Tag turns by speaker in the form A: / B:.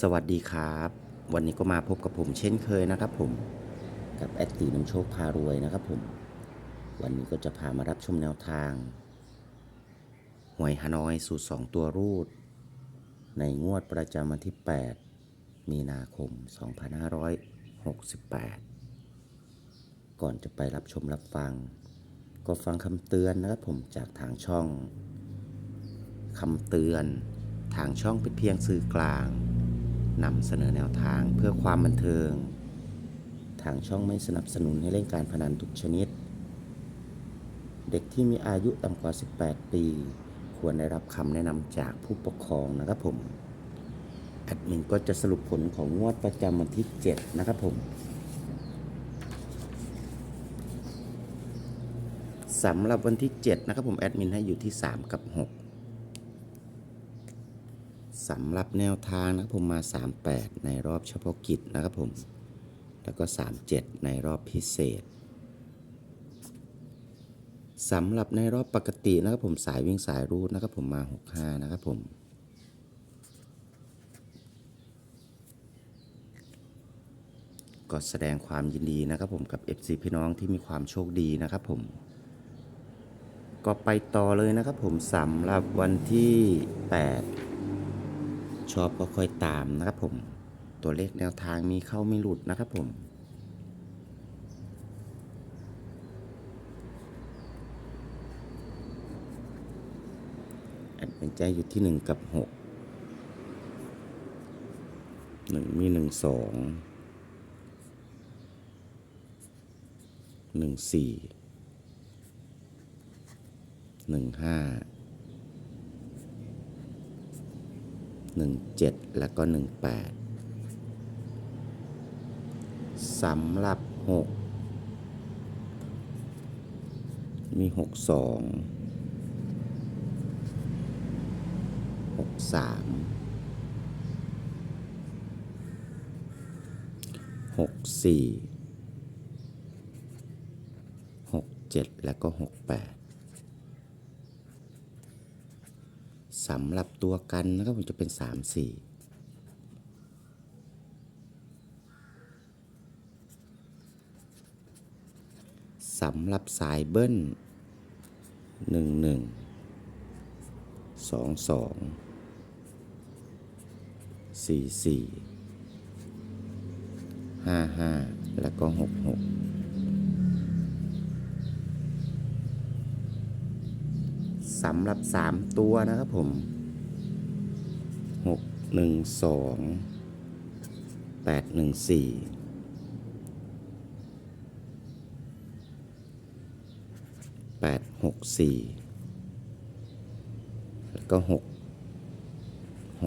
A: สวัสดีครับ วันนี้ก็มาพบกับผมเช่นเคยนะครับผมกับแอดตีน้ำโชคพารวยนะครับผม วันนี้ก็จะพามารับชมแนวทางหวยฮานอยสูตร2ตัวรูด ในงวดประจำวันที่ 8 มีนาคม 2568 ก่อนจะไปรับชมรับฟัง ก็ฟังคำเตือนนะครับผมจากทางช่องคำเตือนทางช่องเป็นเพียงสื่อกลาง นำเสนอแนวทางเพื่อความบันเทิง ทางช่องไม่สนับสนุนให้เล่นการพนันทุกชนิด เด็กที่มีอายุต่ำกว่า 18 ปี ควรได้รับคำแนะนำจากผู้ปกครองนะครับผม แอดมินก็จะสรุปผลของงวดประจำวันที่ 7 นะครับผมสำหรับวันที่ 7 นะครับผมแอดมินให้อยู่ที่ 3 กับ 6 สำหรับแนวทางนะครับผมมา 38 ในรอบเฉพาะกิจนะครับผม แล้วก็ 37 ในรอบพิเศษสำหรับในรอบปกตินะครับผมสายวิ่งสายรูดนะครับผมมา 65 นะครับผมก็แสดงความยินดีนะครับผมกับ FC พี่น้องที่มีความโชคดีนะครับผม ก็ไปต่อเลยนะครับผมสำหรับวันที่ 8 ชอบก็ค่อยตามนะครับผม ตัวเลขแนวทางมีเข้าไม่หลุดนะครับผมแอันเป็นใจอยู่ที่หนึ่งกับหกหนึ่งมีหนึ่งสองหนึ่งสี่หนึ่งห้า 17 และก็ 18 สำหรับ 6 มี 62 63 64 67 และก็ 68 สำหรับตัวกันนะครับผมจะเป็นสามสี่สำหรับสายเบิ้ลหนึ่งหนึ่งสองสองสี่สี่ห้าห้าแล้วก็หกหก สำหรับสามตัวนะครับผมหกหนึ่งสองแปดหนึ่งสี่แปดหกสี่แล้วก็หกห